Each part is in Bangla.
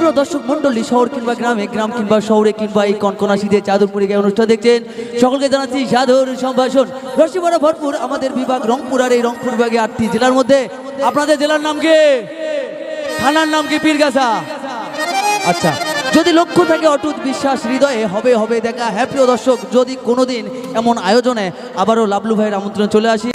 সুপ্রিয় দর্শক মন্ডলী শহর কিংবা গ্রামে, গ্রাম কিংবা শহরে কিংবা এই কনকনা শীতে গিয়ে অনুষ্ঠান দেখছেন, সকলকে জানাচ্ছি সাধুর সম্ভাষণ। রসিবড়া ভরপুর, আমাদের বিভাগ রংপুর আর এই রংপুর বিভাগে আটটি জেলার মধ্যে। আপনাদের জেলার নাম কি? থানার নাম কি? পীরগাছা। আচ্ছা যদি লক্ষ্য থাকে অটুট বিশ্বাস হৃদয়ে, হবে হবে দেখা। হ্যাঁ প্রিয় দর্শক, যদি কোনোদিন এমন আয়োজনে আবারও লাবলু ভাইয়ের আমন্ত্রণ চলে আসি।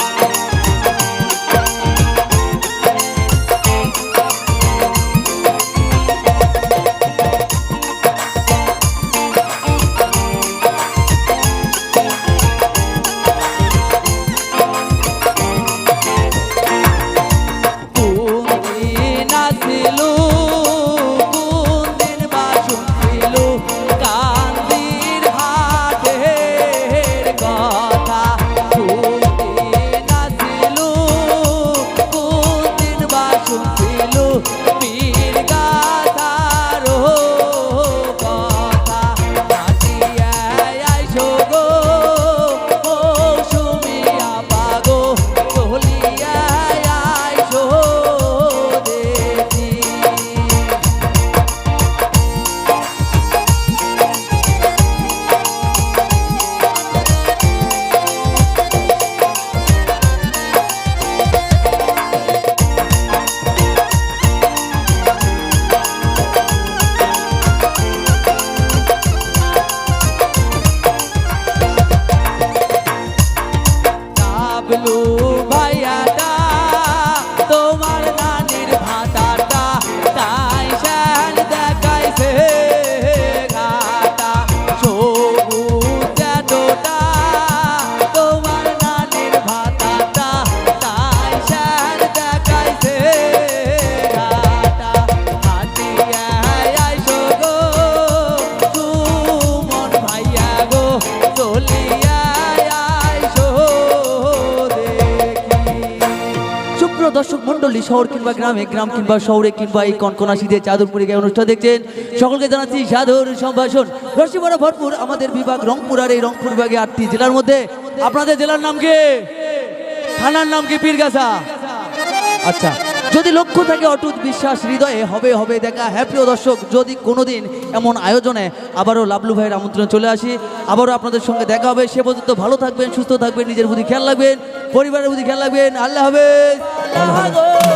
দর্শক মন্ডলী শহর কিংবা গ্রামে, গ্রাম কিংবা শহরে কিংবা এই কনকনা শীতে চাদরপুরে গিয়ে অনুষ্ঠান দেখছেন। সকলকে জানাচ্ছি সাধুর সম্ভাষণ। রসিবড়া ভরপুর, আমাদের বিভাগ রংপুর আর এই রংপুর বিভাগে আটটি জেলার মধ্যে। আপনাদের জেলার নাম কি? থানার নাম কি, পীরগাছা? আচ্ছা। যদি লক্ষ্য থাকে অটুট বিশ্বাস, হৃদয়ে হবে হবে দেখা। হ্যাঁ প্রিয় দর্শক, যদি কোনো দিন এমন আয়োজনে আবারও লাবলু ভাইয়ের আমন্ত্রণ চলে আসি, আবারও আপনাদের সঙ্গে দেখা হবে। সে পর্যন্ত ভালো থাকবেন, সুস্থ থাকবেন, নিজের প্রতি খেয়াল রাখবেন, পরিবারের প্রতি খেয়াল রাখবেন। আল্লাহ হাফেজ।